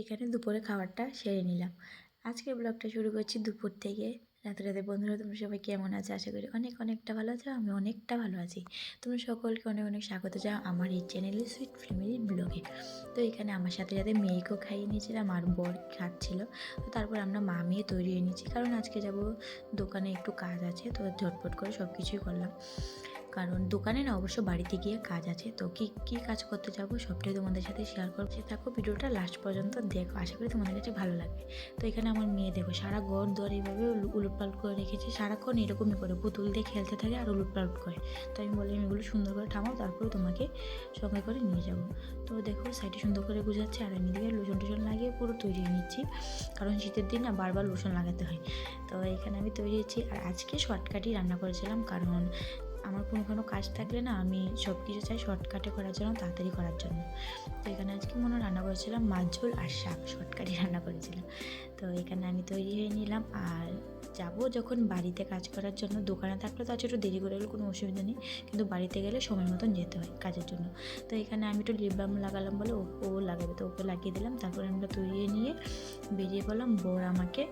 এখানে দুপুরে খাবারটা সেরে নিলাম। আজকের ব্লগটা শুরু করছি দুপুর থেকে। রাতে রাতে বন্ধুরা, তোমরা সবাই কেমন আছে? আশা করি অনেক অনেকটা ভালো আছো, আমি অনেকটা ভালো আছি। তোমরা সকলকে অনেক অনেক স্বাগত জানাও আমার এই চ্যানেলে সুইট ফ্যামিলি ব্লগে তো এখানে আমার সাথে সাথে মেয়েকেও খাইয়ে নিয়েছিলাম, আর বর খাচ্ছিল। তো তারপর আমরা মা মেয়ে তৈরি হয়ে নিয়েছি, কারণ আজকে যাব দোকানে একটু কাজ আছে, তো ঝটপট করে সব কিছুই করলাম। কারণ দোকানে না অবশ্য বাড়িতে গিয়ে কাজ আছে, তো কি কি কাজ করতে যাব সবটাই তোমাদের সাথে শেয়ার করব সে থাকো ভিডিওটা লাস্ট পর্যন্ত দেখো, আশা করি তোমাদের কাছে ভালো লাগবে। তো এখানে আমার মেয়ে দেখো, সারা ঘর দর এইভাবে উলটপালট করে রেখেছে, সারাক্ষণ এরকমই করে, পুতুল দিয়ে খেলতে থাকে আর উলটপালট করে। তো আমি বললাম এগুলো সুন্দর করে থামাও, তারপরে তোমাকে সঙ্গে করে নিয়ে যাব। তো দেখো সাইডে সুন্দর করে গুজাচ্ছে আর আমি দিকে লোশন টোশন লাগিয়ে পুরো তৈরি হয়ে নিচ্ছি, কারণ শীতের দিন না বারবার লোশন লাগাতে হয়। তো এখানে আমি তৈরি হয়েছি আর আজকে শর্টকাটই রান্না করেছিলাম, কারণ আমার কোনো কোনো কাজ থাকলে না আমি সব কিছু চাই শর্টকাটে করার জন্য, তাড়াতাড়ি করার জন্য। তো এখানে আজকে মনে রান্না করেছিলাম মাছ ঝোল আর শাক শর্টকাটে রান্না করেছিলাম। তো এখানে আমি তৈরি হয়ে নিলাম আর যাব যখন বাড়িতে কাজ করার জন্য দোকানে থাকলে তো আজ একটু দেরি করে গেলে কোনো অসুবিধা নেই। কিন্তু বাড়িতে গেলে সময় মতন যেতে হয় কাজের জন্য। তো এখানে আমি একটু লিপ বাম লাগালাম বলে ও লাগাবে। তো ওকে লাগিয়ে দিলাম। তারপরে আমরা তৈরি নিয়ে বেরিয়ে পড়লাম। বোর আমাকে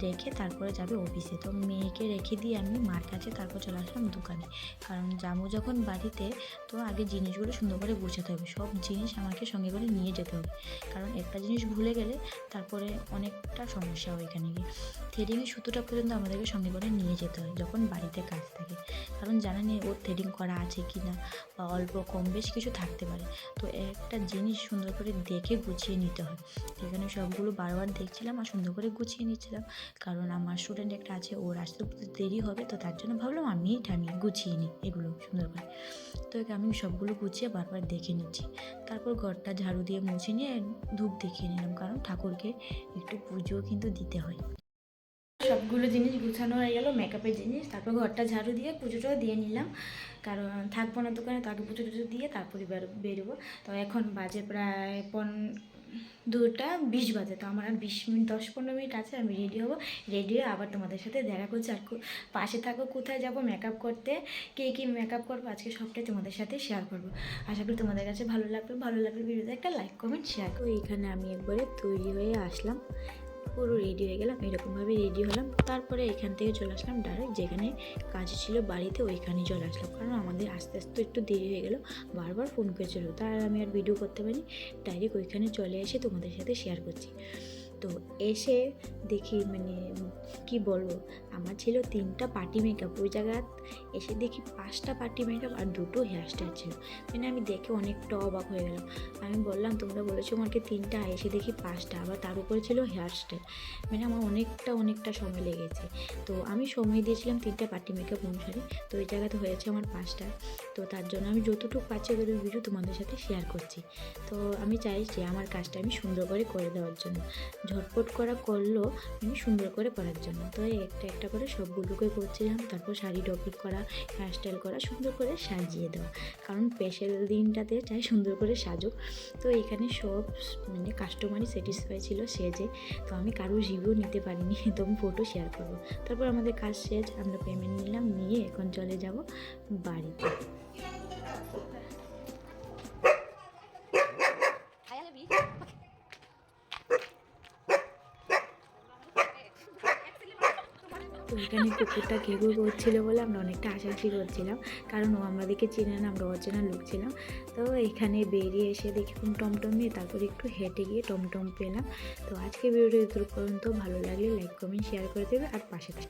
রেখে তারপরে যাবে অফিসে তো মেয়েকে রেখে দিয়ে আমি মার কাছে তারপর চলে আসলাম দোকানে। কারণ যাব যখন বাড়িতে, তো আগে জিনিসগুলো সুন্দর করে গোছাতে হবে। সব জিনিস আমাকে সঙ্গে করে নিয়ে যেতে হবে। কারণ একটা জিনিস ভুলে গেলে তারপরে অনেকটা সমস্যা হয় এখানে গিয়ে। থ্রেডিংয়ের সুতোটা পর্যন্ত আমাদেরকে সঙ্গে করে নিয়ে যেতে হয় যখন বাড়িতে কাজ থাকে। কারণ জানা নেই ওর থ্রেডিং করা আছে কি না বা অল্প কম বেশ কিছু থাকতে পারে। তো একটা জিনিস সুন্দর করে দেখে গুছিয়ে নিতে হয়। সেখানে সবগুলো বারবার দেখছিলাম আর সুন্দর করে গুছিয়ে নিচ্ছিলাম। কারণ আমার স্টুডেন্ট একটা আছে, ওর আসতে দেরি হবে তো তার জন্য ভাবলাম আমি আমি গুছিয়ে নিই এগুলো সুন্দর করে। তো আমি সবগুলো গুছিয়ে বারবার দেখে নিচ্ছি। তারপর ঘরটা ঝাড়ু দিয়ে মুছে নিয়ে ধূপ দেখিয়ে নিলাম। কারণ ঠাকুরকে একটু পুজো কিন্তু দিতে হয়। সবগুলো জিনিস গুছানো হয়ে গেল মেকআপের জিনিস, তারপর ঘরটা ঝাড়ু দিয়ে পুজোটাও দিয়ে নিলাম। কারণ থাকব না দোকানে তাকে পুজো টুজো দিয়ে তারপরে বেরো, বেরোবো। তো এখন বাজে প্রায় পন, দুটা বিশ বাজে, তো আমার আর বিশ মিনিট, দশ পনেরো মিনিট আছে, আমি রেডি হব। রেডি হয়ে আবার তোমাদের সাথে দেখা করছি। আর পাশে থাকো, কোথায় যাব মেকআপ করতে? কে কী মেকআপ করব? আজকে সবটাই তোমাদের সাথে শেয়ার করব। আশা করি তোমাদের কাছে ভালো লাগবে। ভালো লাগলে ভিডিওতে একটা লাইক কমেন্ট শেয়ার তো এখানে আমি একবারে তৈরি হয়ে আসলাম। পুরো রেডি হয়ে গেলাম। এরকমভাবে রেডি হলাম। তারপরে এখান থেকে চলে আসলাম ডাইরেক্ট যেখানে কাজ ছিল বাড়িতে ওইখানেই চলে আসলাম। কারণ আমাদের আস্তে আস্তে একটু দেরি হয়ে গেল। বারবার ফোন করেছিল। তার আমি আর ভিডিও করতে পারি ডাইরেক্ট ওইখানে চলে এসে তোমাদের সাথে শেয়ার করছি। তো এসে দেখি মানে কি বলব? আমার ছিল তিনটা পার্টি মেকআপ ওই জায়গায় এসে দেখি পাঁচটা পার্টি মেকআপ আর দুটো হেয়ারস্টাইল ছিল। মানে আমি দেখে অনেকটা অবাক হয়ে গেলাম। আমি বললাম, তোমরা বলেছ আমাকে তিনটা? এসে দেখি পাঁচটা, আবার তার উপরে ছিল হেয়ারস্টাইল মানে আমার অনেকটা অনেকটা সময় লেগেছে। তো আমি সময় দিয়েছিলাম তিনটা পার্টি মেকআপ অনুসারে। তো ওই জায়গাতে হয়েছে আমার পাঁচটা। তো তার জন্য আমি যতটুকু পাচ্ছি ওদের ভিডিও তোমাদের সাথে শেয়ার করছি। তো আমি চাই যে আমার কাজটা আমি সুন্দর করে করে দেওয়ার জন্য। ঝটপট করা করলেও আমি সুন্দর করে করার জন্য। তো এই একটা একটা করে সবগুলোকে করছিলাম, তারপর শাড়ি ডপিক করা হেয়ারস্টাইল করা, সুন্দর করে সাজিয়ে দেওয়া। কারণ স্পেশাল দিনটাতে চাই সুন্দর করে সাজুক। তো এখানে সব মানে কাস্টমারই স্যাটিসফাই ছিল সেজে তো আমি কারোর রিভিউ নিতে পারিনি, তো আমি ফটো শেয়ার করব। তারপর আমাদের কাজ শেষ, আমরা পেমেন্ট নিলাম, নিয়ে এখন চলে যাব বাড়িতে। তো এখানে কুকুরটা ঘেঘু করছিল বলে আমরা অনেকটা আশাশি করছিলাম কারণ ও আমাদেরকে চেনে না, আমরা অচেনা লোক ছিলাম। তো এখানে বেরিয়ে এসে দেখুন টমটম নিয়ে তারপর একটু হেঁটে গিয়ে টমটম পেলাম। তো আজকে ভিডিওটি পর্যন্ত। ভালো লাগলে লাইক কমেন্ট শেয়ার করে দেবে আর পাশে থাকবে